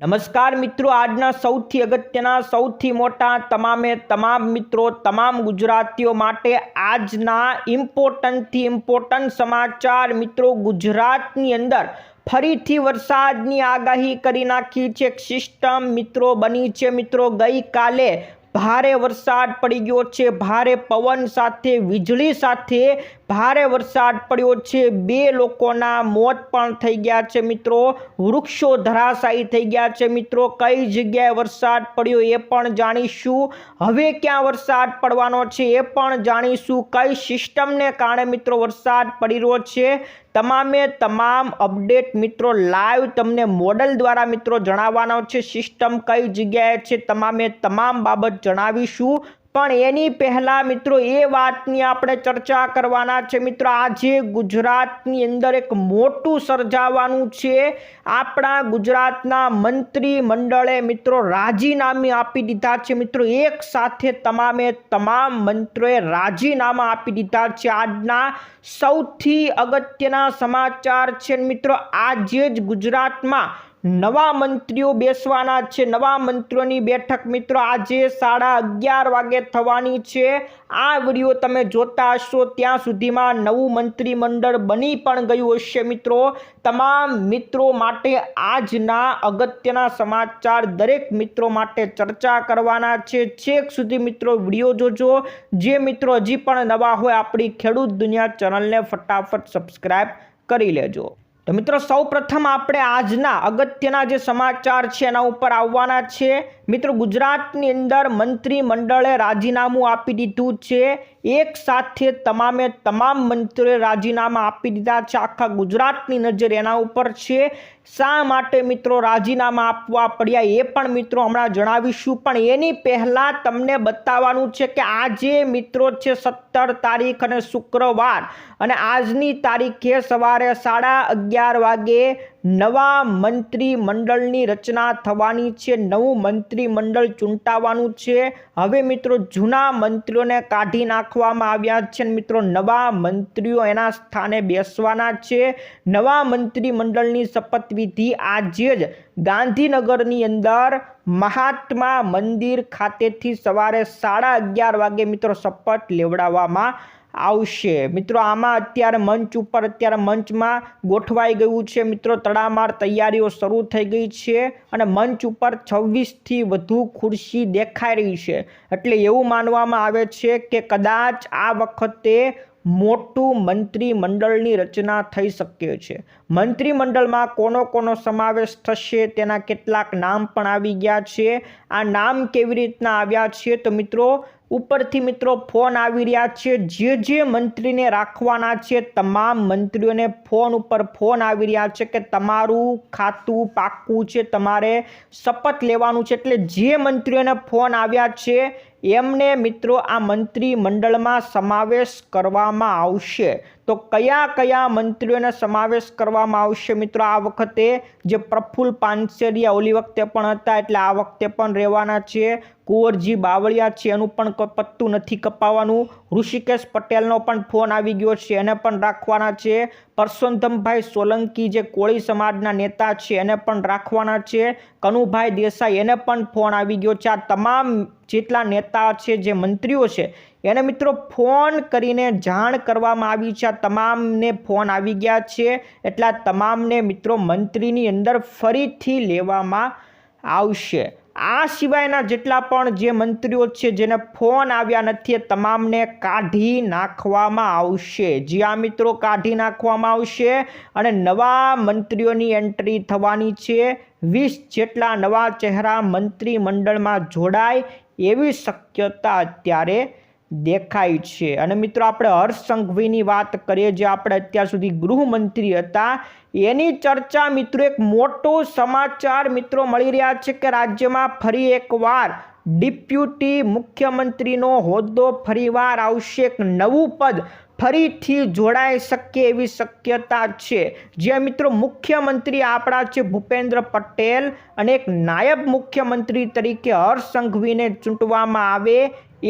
નમસ્કાર મિત્રો, આજના સૌથી અગત્યના, સૌથી મોટા, તમામે તમામ મિત્રો, તમામ ગુજરાતીઓ માટે આજના ઇમ્પોર્ટન્ટથી ઇમ્પોર્ટન્ટ સમાચાર મિત્રો, ગુજરાતની અંદર ફરીથી વરસાદની આગાહી કરી નાખી છે. સિસ્ટમ મિત્રો બની છે મિત્રો, ગઈકાલે ભારે વરસાદ પડી ગયો છે. ભારે પવન સાથે, વીજળી સાથે ભારે વરસાદ પડ્યો છે. બે લોકોના મોત પણ થઈ ગયા છે મિત્રો. વૃક્ષો ધરાશાયી થઈ ગયા છે મિત્રો. કઈ જગ્યાએ વરસાદ પડ્યો એ પણ જાણીશું. હવે ક્યાં વરસાદ પડવાનો છે એ પણ જાણીશું. કઈ સિસ્ટમને કારણે મિત્રો વરસાદ પડી રહ્યો છે? તમામે તમામ અપડેટ મિત્રો લાઈવ તમને મોડલ દ્વારા મિત્રો જણાવવાનો છે. સિસ્ટમ કઈ જગ્યાએ છે? તમામે તમામ બાબત જણાવીશું. પણ એની પહેલાં મિત્રો એ વાતની આપણે ચર્ચા કરવાના છે. મિત્રો, આજે ગુજરાતની અંદર એક મોટું સર્જાવાનું છે. આપણા ગુજરાતના મંત્રી મંડળે મિત્રો રાજીનામું આપી દીધા છે. મિત્રો, એક સાથે તમામે તમામ મંત્રીઓએ રાજીનામા આપી દીધા છે. આજના સૌથી અગત્યના સમાચાર છે મિત્રો, આજે જ ગુજરાતમાં નવા મંત્રીઓ બેસવાના છે. નવા મંત્રીઓની બેઠક મિત્રો આજે સાડા અગિયાર વાગે થવાની છે. આ વીડિયો તમે જોતા હશો. ત્યાં સુધીમાં નવું મંત્રીમંડળ બની પણ ગયું હશે મિત્રો. તમામ મિત્રો માટે આજના અગત્યના સમાચાર દરેક મિત્રો માટે ચર્ચા કરવાના છે. છેક સુધી મિત્રો વીડિયો જોજો. જે મિત્રો હજી પણ નવા હોય આપણી ખેડૂત દુનિયા ચેનલને ફટાફટ સબસ્ક્રાઈબ કરી લેજો. તો મિત્રો સૌ પ્રથમ આપણે આજના અગત્યના જે સમાચાર છે એના ઉપર આવવાના છે મિત્રો, ગુજરાતની અંદર મંત્રીમંડળે રાજીનામું આપી દીધું છે. એક સાથે તમામે તમામ મંત્રીઓએ રાજીનામા આપી દીધા છે. આખા ગુજરાતની નજર એના ઉપર છે. શા માટે મિત્રો રાજીનામા આપવા પડ્યા એ પણ મિત્રો હમણાં જણાવીશું. પણ એની પહેલાં તમને બતાવવાનું છે કે આજે મિત્રો છે સત્તર તારીખ અને શુક્રવાર. અને આજની તારીખે સવારે સાડા અગિયાર વાગે નવા મંત્રીમંડળની રચના થવાની છે, નવું મંત્રીમંડળ ચૂંટાવાનું છે. હવે મિત્રો જૂના મંત્રીઓને કાઢી નાખવામાં આવ્યા છે મિત્રો નવા મંત્રીઓ એના સ્થાને બેસવાના છે. નવા મંત્રીમંડળની શપથવિધિ આજે જ ગાંધીનગરની અંદર મહાત્મા મંદિર ખાતેથી સવારે સાડા અગિયાર વાગે મિત્રો શપથ લેવડાવવામાં આવશે. મિત્રો, આમાં અત્યારે મંચ ઉપર, અત્યારે મંચમાં ગોઠવાઈ ગયું છે, મિત્રો. તડામાર તૈયારીઓ શરૂ થઈ ગઈ છે અને મંચ ઉપર છવ્વીસથી વધુ ખુરશી દેખાઈ રહી છે. એટલે એવું માનવામાં આવે છે કે કદાચ આ વખતે મોટું મંત્રીમંડળની રચના થઈ શકે છે. મંત્રીમંડળમાં કોનો કોનો સમાવેશ થશે, તેના કેટલાક નામ પણ આવી ગયા છે. આ નામ કેવી રીતના આવ્યા છે? તો મિત્રો ઉપરથી મિત્રો ફોન આવી રહ્યા છે. જે જે મંત્રીને રાખવાના છે, તમામ મંત્રીઓને ફોન ઉપર ફોન આવી રહ્યા છે કે તમારું ખાતું પાક્કું છે, તમારે શપથ લેવાનું છે. એટલે જે મંત્રીઓને ફોન આવ્યા છે એમને મિત્રો આ મંત્રી મંડળમાં સમાવેશ કરવામાં આવશે. તો કયા કયા મંત્રીઓને સમાવેશ કરવામાં આવશે મિત્રો? આ વખતે જે પ્રફુલ્લ પાનસેરિયા ઓલી વખતે પણ હતા, એટલે આ વખતે પણ રહેવાના છે. કુંવરજી બાવળિયા છે, એનું પણ પત્તું નથી કપાવવાનું ઋષિકેશ પટેલનો પણ ફોન આવી ગયો છે, એને પણ રાખવાના છે. પરસોત્તમભાઈ સોલંકી જે કોળી સમાજના નેતા છે, એને પણ રાખવાના છે. કનુભાઈ દેસાઈ, એને પણ ફોન આવી ગયો છે. આ તમામ જેટલા નેતા છે, જે મંત્રીઓ છે, એને મિત્રો ફોન કરીને જાણ કરવામાં આવી છે. આ તમામને ફોન આવી ગયા છે, એટલા તમામને મિત્રો મંત્રીની અંદર ફરીથી લેવામાં આવશે. આ સિવાયના જેટલા પણ જે મંત્રીઓ છે, જેને ફોન આવ્યા નથી, એ તમામને કાઢી નાખવામાં આવશે. જ્યાં મિત્રો, કાઢી નાખવામાં આવશે અને નવા મંત્રીઓની એન્ટ્રી થવાની છે. વીસ જેટલા નવા ચહેરા મંત્રીમંડળમાં જોડાય એવી શક્યતા અત્યારે દેખાય છે. અને મિત્રો, આપણે હર્ષ સંઘવીની વાત કરીએ, જે આપણે અત્યાર સુધી ગૃહમંત્રી હતા, એની ચર્ચા મિત્રો, એક મોટો સમાચાર મિત્રો મળી રહ્યા છે કે રાજ્યમાં ફરી એકવાર ડિપ્યુટી મુખ્યમંત્રીનો હોદ્દો ફરીવાર આવશે. એક નવું પદ ફરીથી જોડાઈ શકે એવી શક્યતા છે. જે મિત્રો મુખ્યમંત્રી આપણા છે, ભૂપેન્દ્ર પટેલ અને એક નાયબ મુખ્યમંત્રી તરીકે હર્ષ સંઘવીને ચૂંટવામાં આવે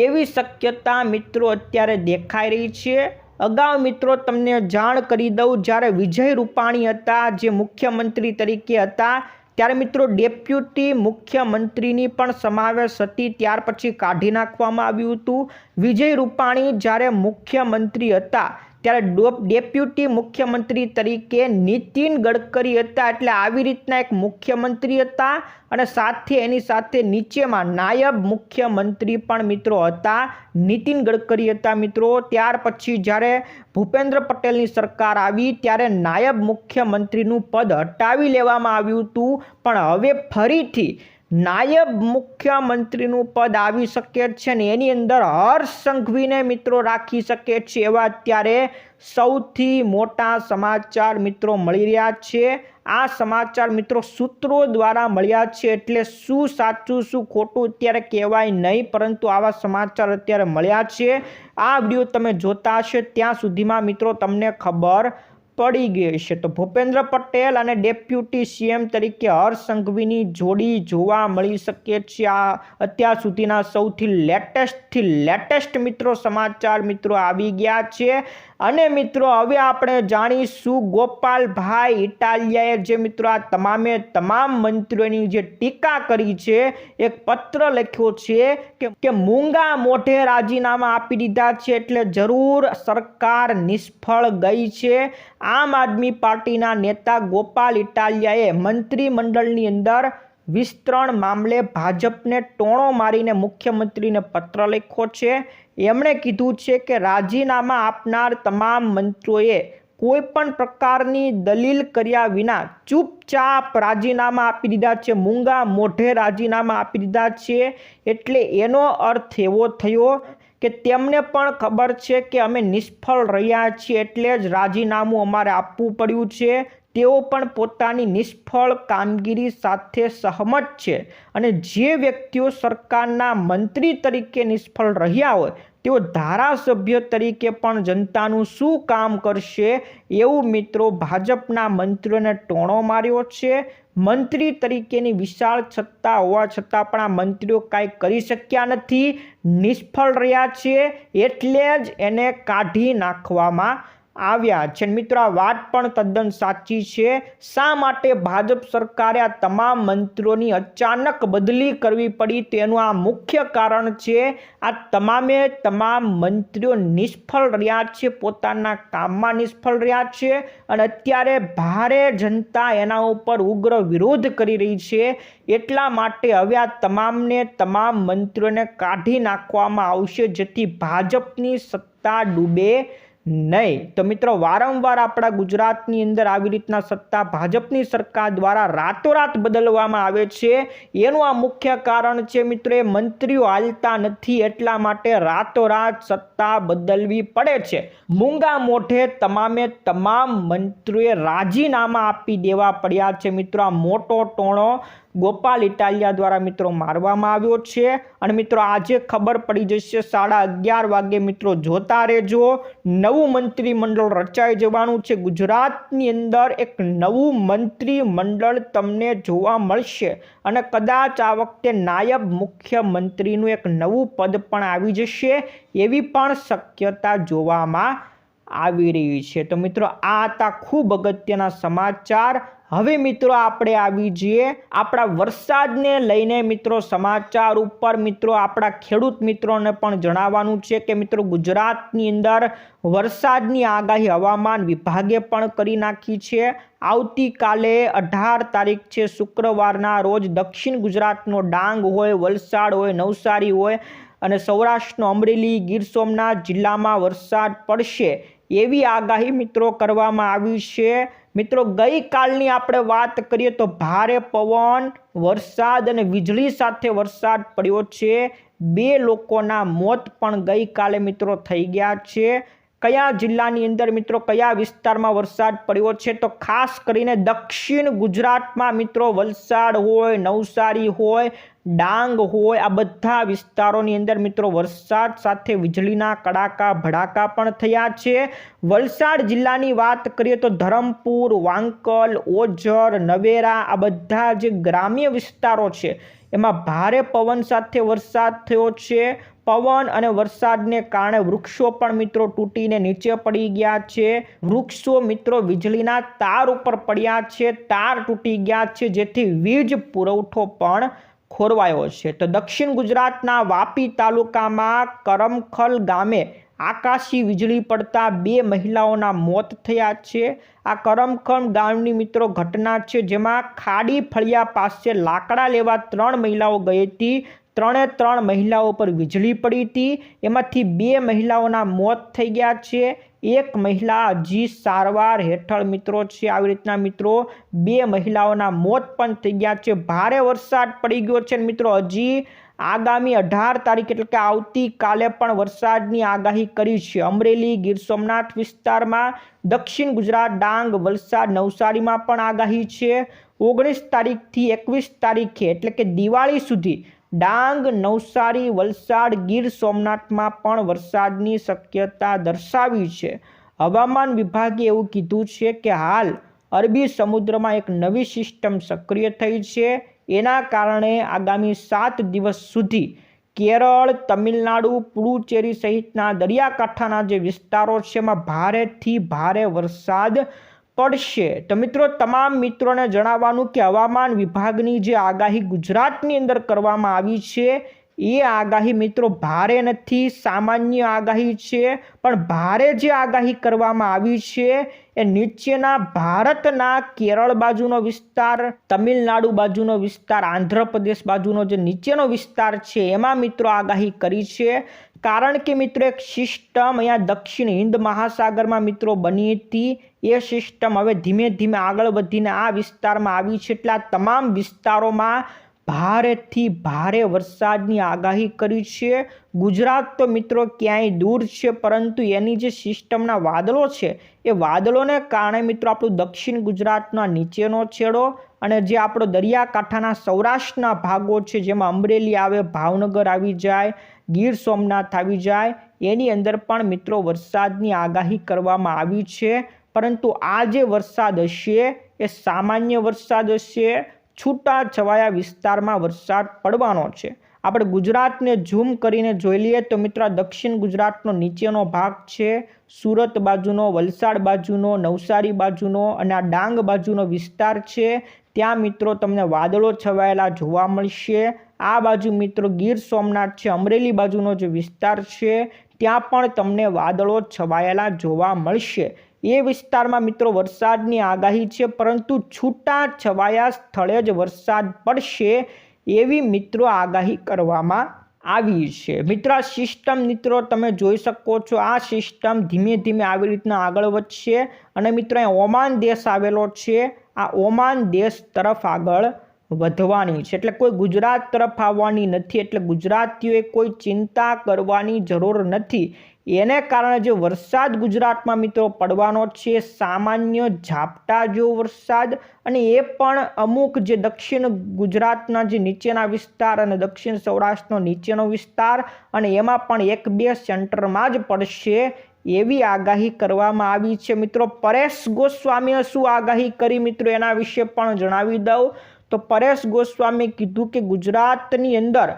એવી શક્યતા મિત્રો અત્યારે દેખાઈ રહી છે. અગાઉ મિત્રો તમને જાણ કરી દઉં, જ્યારે વિજય રૂપાણી હતા, જે મુખ્યમંત્રી તરીકે હતા ત્યારે મિત્રો ડેપ્યુટી મુખ્યમંત્રીની પણ સમાવેશ હતી. ત્યાર પછી કાઢી નાખવામાં આવ્યું હતું. વિજય રૂપાણી જ્યારે મુખ્યમંત્રી હતા ત્યારે ડોપ ડેપ્યુટી મુખ્યમંત્રી તરીકે નીતિન ગડકરી હતા એટલે આવી રીતના એક મુખ્યમંત્રી હતા અને સાથે એની સાથે નીચેમાં નાયબ મુખ્યમંત્રી પણ મિત્રો હતા. નીતિન ગડકરી હતા મિત્રો. ત્યાર પછી જ્યારે ભૂપેન્દ્ર પટેલની સરકાર આવી ત્યારે નાયબ મુખ્યમંત્રીનું પદ હટાવી લેવામાં આવ્યું હતું. પણ હવે ફરીથી નાયબ મુખ્યમંત્રીનું પદ આવી શકે છે ને એની અંદર હર્ષ સંઘવીને મિત્રો રાખી શકે છે એવા અત્યારે સૌથી મોટા સમાચાર મિત્રો મળી રહ્યા છે. આ સમાચાર મિત્રો સૂત્રો દ્વારા મળ્યા છે એટલે શું સાચું, શું ખોટું અત્યારે કહેવાય નહીં, પરંતુ આવા સમાચાર અત્યારે મળ્યા છે. આ વીડિયો તમે જોતા હશે ત્યાં સુધીમાં મિત્રો તમને ખબર પડી ગઈ છે. તો ભૂપેન્દ્ર પટેલ અને ડેપ્યુટી સીએમ તરીકે હર્ષ સંઘવીની જોડી જોવા મળી શકે છે. આ અત્યાર સુધીના સૌથી લેટેસ્ટથી લેટેસ્ટ મિત્રો, સમાચાર મિત્રો આવી ગયા છે. અને મિત્રો, હવે આપણે જાણીશું ગોપાલભાઈ ઇટાલિયાએ જે મિત્રો આ તમામે તમામ મંત્રીઓની જે ટીકા કરી છે, એક પત્ર લખ્યો છે કે મૂંગા મોઢે રાજીનામા આપી દીધા છે એટલે જરૂર સરકાર નિષ્ફળ ગઈ છે. આમ આદમી પાર્ટીના નેતા ગોપાલ ઇટાલિયાએ મંત્રીમંડળની અંદર વિસ્તરણ મામલે ભાજપને ટોણો મારીને મુખ્યમંત્રીને પત્ર લખ્યો છે. એમણે કીધું છે કે રાજીનામા આપનાર તમામ મંત્રીઓએ કોઈ પણ પ્રકારની દલીલ કર્યા વિના ચૂપચાપ રાજીનામા આપી દીધા છે. મૂંગા મોઢે રાજીનામા આપી દીધા છે. એટલે એનો અર્થ એવો થયો કે તેમને પણ ખબર છે કે અમે નિષ્ફળ રહ્યા છીએ. એટલે જ રાજીનામું અમારે આપવું પડ્યું છે. તેઓ પણ પોતાની નિષ્ફળ કામગીરી સાથે સહમત છે અને જે વ્યક્તિઓ સરકારના મંત્રી તરીકે નિષ્ફળ રહ્યા હોય, તેઓ ધારાસભ્ય તરીકે પણ જનતાનું શું કામ કરશે એવું મિત્રો ભાજપના મંત્રીઓને ટોણો માર્યો છે. મંત્રી તરીકેની વિશાળ સત્તા હોવા છતાં પણ આ મંત્રીઓ કાંઈ કરી શક્યા નથી. નિષ્ફળ રહ્યા છે એટલે જ એને કાઢી નાખવામાં આવ્યા. છે મિત્રો, આ વાત પણ તદ્દન સાચી છે. શા માટે ભાજપ સરકારે આ તમામ મંત્રીઓની અચાનક બદલી કરવી પડી? તેનું આ મુખ્ય કારણ છે, આ તમામે તમામ મંત્રીઓ નિષ્ફળ રહ્યા છે, પોતાના કામમાં નિષ્ફળ રહ્યા છે અને અત્યારે ભારે જનતા એના ઉપર ઉગ્ર વિરોધ કરી રહી છે. એટલા માટે હવે આ તમામને તમામ મંત્રીઓને કાઢી નાખવામાં આવશે, જેથી ભાજપની સત્તા ડૂબે. નહીં. તો મિત્રો, વારંવાર આપણા ગુજરાતની અંદર આવી રીતના સત્તા ભાજપની સરકાર દ્વારા રાતોરાત બદલવામાં આવે છે. એનું આ મુખ્ય કારણ છે મિત્રો, એ મંત્રીઓ હાલતા નથી એટલા માટે રાતોરાત સત્તા બદલવી પડે છે. મૂંગા મોઢે તમામે તમામ મંત્રીઓએ રાજીનામા આપી દેવા પડ્યા છે મિત્રો. આ મોટો ટોણો ગોપાલ ઇટાલિયા દ્વારા મિત્રો મારવામાં આવ્યો છે. અને મિત્રો આજે ખબર પડી જશે, સાડા અગિયાર વાગે મિત્રો જોતા રહેજો. નવું મંત્રીમંડળ રચાઈ જવાનું છે. ગુજરાતની અંદર એક નવું મંત્રીમંડળ તમને જોવા મળશે. અને કદાચ આ વખતે નાયબ મુખ્યમંત્રીનું એક નવું પદ પણ આવી જશે, એવી પણ શક્યતા જોવામાં આવી રહી છે. તો મિત્રો, આ હતા ખૂબ અગત્યના સમાચાર. હવે મિત્રો આપણે આવી જઈએ આપણા વરસાદને લઈને મિત્રો સમાચાર ઉપર. મિત્રો આપણા ખેડૂત મિત્રોને પણ જણાવવાનું છે કે મિત્રો ગુજરાતની અંદર વરસાદની આગાહી હવામાન વિભાગે પણ કરી નાખી છે. આવતીકાલે અઢાર તારીખ છે શુક્રવારના રોજ દક્ષિણ ગુજરાતનો ડાંગ હોય, વલસાડ હોય, નવસારી હોય અને સૌરાષ્ટ્રનો અમરેલી, ગીર સોમનાથ જિલ્લામાં વરસાદ પડશે. એવી આગાહી મિત્રો કરવામાં આવી છે. મિત્રો, ગઈકાલની આપણે વાત કરીએ તો ભારે પવન, વરસાદ અને વીજળી સાથે વરસાદ પડ્યો છે. બે લોકોના મોત પણ ગઈકાલે મિત્રો થઈ ગયા છે. કયા જિલ્લાની અંદર મિત્રો કયા વિસ્તારમાં વરસાદ પડ્યો છે? તો ખાસ કરીને દક્ષિણ ગુજરાતમાં મિત્રો વલસાડ હોય, નવસારી હોય, ડાંગ હોય, આ બધા વિસ્તારોની અંદર મિત્રો વરસાદ સાથે વીજળીના કડાકા, ભડાકા પણ થયા છે. વલસાડ જિલ્લાની વાત કરીએ તો ધરમપુર, વાંકલ, ઓજર, નવેરા આ બધા જે ગ્રામ્ય વિસ્તારો છે, એમાં ભારે પવન સાથે વરસાદ થયો છે. પવન અને વરસાદને કારણે વૃક્ષો પણ મિત્રો તૂટીને નીચે પડી ગયા છે. વૃક્ષો મિત્રો વીજળીના તાર ઉપર પડ્યા છે. તાર તૂટી ગયા છે, જેથી વીજ પુરવઠો પણ ખોરવાયો છે. તો દક્ષિણ ગુજરાતના વાપી તાલુકામાં કરમખલ ગામે આકાશી વીજળી પડતા બે મહિલાઓના મોત થયા છે. આ કરમખલ ગામની મિત્રો ઘટના છે, જેમાં ખાડી ફળિયા પાસે લાકડા લેવા ત્રણ મહિલાઓ ગઈ હતી. ત્રણે ત્રણ મહિલાઓ પર વીજળી પડી હતી. એમાંથી બે મહિલાઓના મોત થઈ ગયા છે. એક મહિલા હજી સારવાર હેઠળ મિત્રો છે. આવી રીતના મિત્રો, બે મહિલાઓના મોત પણ થઈ ગયા છે. ભારે વરસાદ પડી ગયો છે મિત્રો, હજી આગામી અઢાર તારીખ એટલે કે આવતીકાલે પણ વરસાદની આગાહી કરી છે. અમરેલી, ગીર સોમનાથ વિસ્તારમાં, દક્ષિણ ગુજરાત, ડાંગ, વલસાડ, નવસારીમાં પણ આગાહી છે. ઓગણીસ તારીખથી એકવીસ તારીખે એટલે કે દિવાળી સુધી ડાંગ, નવસારી, વલસાડ, ગીર સોમનાથમાં પણ વરસાદની શક્યતા દર્શાવી છે. હવામાન વિભાગે એવું કીધું છે કે હાલ અરબી સમુદ્રમાં એક નવી સિસ્ટમ સક્રિય થઈ છે. એના કારણે આગામી સાત દિવસ સુધી કેરળ, તમિલનાડુ, પુડુચેરી સહિતના દરિયાકાંઠાના જે વિસ્તારો છે, એમાં ભારેથી ભારે વરસાદ પડશે. તો મિત્રો, તમામ મિત્રોને જણાવવાનું કે હવામાન વિભાગની જે આગાહી ગુજરાતની અંદર કરવામાં આવી છે, એ આગાહી મિત્રો ભારે નથી, સામાન્ય આગાહી છે, પણ ભારે જે આગાહી કરવામાં આવી છે, એ નીચેના ભારતના કેરળ બાજુનો વિસ્તાર, તમિલનાડુ બાજુનો વિસ્તાર, આંધ્રપ્રદેશ બાજુનો જે નીચેનો વિસ્તાર છે, એમાં મિત્રો આગાહી કરી છે. કારણ કે મિત્રો, એક સિસ્ટમ અહીંયા દક્ષિણ હિન્દ મહાસાગરમાં મિત્રો બની હતી. એ સિસ્ટમ હવે ધીમે ધીમે આગળ વધીને આ વિસ્તારમાં આવી છે. એટલે તમામ વિસ્તારોમાં ભારેથી ભારે વરસાદની આગાહી કરી છે. ગુજરાત તો મિત્રો ક્યાંય દૂર છે, પરંતુ એની જે સિસ્ટમના વાદળો છે, એ વાદળોને કારણે મિત્રો આપણું દક્ષિણ ગુજરાતના નીચેનો છેડો અને જે આપણો દરિયાકાંઠાના સૌરાષ્ટ્રના ભાગો છે, જેમાં અમરેલી આવે, ભાવનગર આવી જાય ગીર સોમનાથ આવી જાય. એની અંદર પણ મિત્રો વરસાદની આગાહી કરવામાં આવી છે. પરંતુ આ જે વરસાદ હશે, એ સામાન્ય વરસાદ હશે. છૂટા છવાયા વિસ્તારમાં વરસાદ પડવાનો છે. આપણે ગુજરાતને ઝૂમ કરીને જોઈ લઈએ તો મિત્રો દક્ષિણ ગુજરાતનો નીચેનો ભાગ છે. સુરત બાજુનો, વલસાડ બાજુનો, નવસારી બાજુનો અને આ ડાંગ બાજુનો વિસ્તાર છે. ત્યાં મિત્રો તમને વાદળો છવાયેલા જોવા મળશે. આ બાજુ મિત્રો ગીર સોમનાથ છે, અમરેલી બાજુનો જે વિસ્તાર છે, ત્યાં પણ તમને વાદળો છવાયેલા જોવા મળશે. એ વિસ્તારમાં મિત્રો વરસાદની આગાહી છે, પરંતુ છૂટા છવાયા સ્થળે જ વરસાદ પડશે એવી મિત્રો આગાહી કરવામાં આવી છે. મિત્રો સિસ્ટમ મિત્રો તમે જોઈ શકો છો, આ સિસ્ટમ ધીમે ધીમે આવી રીતના આગળ વધશે અને મિત્રો ઓમાન દેશ આવેલો છે, આ ઓમાન દેશ તરફ આગળ વધવાની છે. એટલે કોઈ ગુજરાત તરફ આવવાની નથી. એટલે ગુજરાતીઓએ કોઈ ચિંતા કરવાની જરૂર નથી. એને કારણે જે વરસાદ ગુજરાતમાં મિત્રો પડવાનો છે, સામાન્ય ઝાપટા જેવો વરસાદ અને એ પણ અમુક જે દક્ષિણ ગુજરાતના જે નીચેના વિસ્તાર અને દક્ષિણ સૌરાષ્ટ્રનો નીચેનો વિસ્તાર અને એમાં પણ એક બે સેન્ટરમાં જ પડશે એવી આગાહી કરવામાં આવી છે. મિત્રો, પરેશ ગોસ્વામીએ શું આગાહી કરી? મિત્રો, એના વિશે પણ જણાવી દઉં. તો પરેશ ગોસ્વામી કીધું કે ગુજરાતની અંદર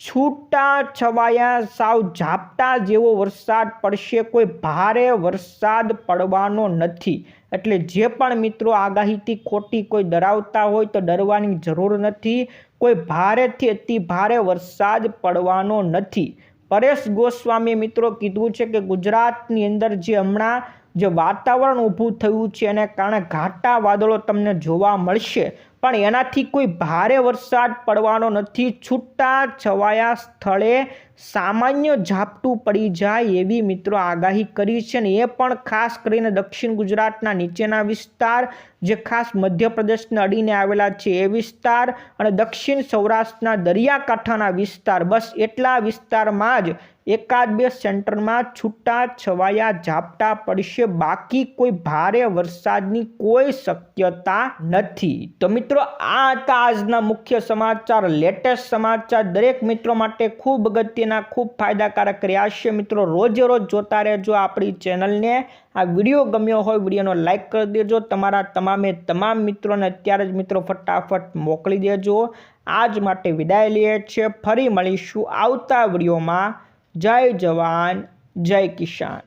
છૂટા છવાયા સાવ ઝાપટા જેવો વરસાદ પડશે, કોઈ ભારે વરસાદ પડવાનો નથી. એટલે જે પણ મિત્રો આગાહીથી ખોટી કોઈ ડરાવતા હોય તો ડરવાની જરૂર નથી. કોઈ ભારેથી અતિ ભારે વરસાદ પડવાનો નથી. પરેશ ગોસ્વામીએ મિત્રો કીધું છે કે ગુજરાતની અંદર જે હમણાં જે વાતાવરણ ઊભું થયું છે, એને કારણે ઘાટા વાદળો તમને જોવા મળશે. પણ એનાથી કોઈ ભારે વરસાદ પડવાનો નથી. છૂટા છવાયા સ્થળે સામાન્ય ઝાપટું પડી જાય એવી મિત્રો આગાહી કરી છે ને એ પણ ખાસ કરીને દક્ષિણ ગુજરાતના નીચેના વિસ્તાર, જે ખાસ મધ્યપ્રદેશને અડીને આવેલા છે એ વિસ્તાર અને દક્ષિણ સૌરાષ્ટ્રના દરિયાકાંઠાના વિસ્તાર. બસ એટલા વિસ્તારમાં જ એકાદ બે સેન્ટરમાં છૂટા છવાયા ઝાપટા પડશે. બાકી કોઈ ભારે વરસાદની કોઈ શક્યતા નથી. તો મિત્રો, આ હતા આજના મુખ્ય સમાચાર, લેટેસ્ટ સમાચાર. દરેક મિત્રો માટે ખૂબ અગત્યના ખૂબ ફાયદાકારક રહ્યા છે. મિત્રો રોજે રોજ જોતા રહેજો આપણી ચેનલને. આ વીડિયો ગમ્યો હોય વિડીયોનો લાઇક કરી દેજો. તમારા તમામે તમામ મિત્રોને અત્યારે જ મિત્રો ફટાફટ મોકલી દેજો. આજ માટે વિદાય લઈએ છીએ. ફરી મળીશું આવતા વિડીયોમાં. જય જવાન, જય કિસાન.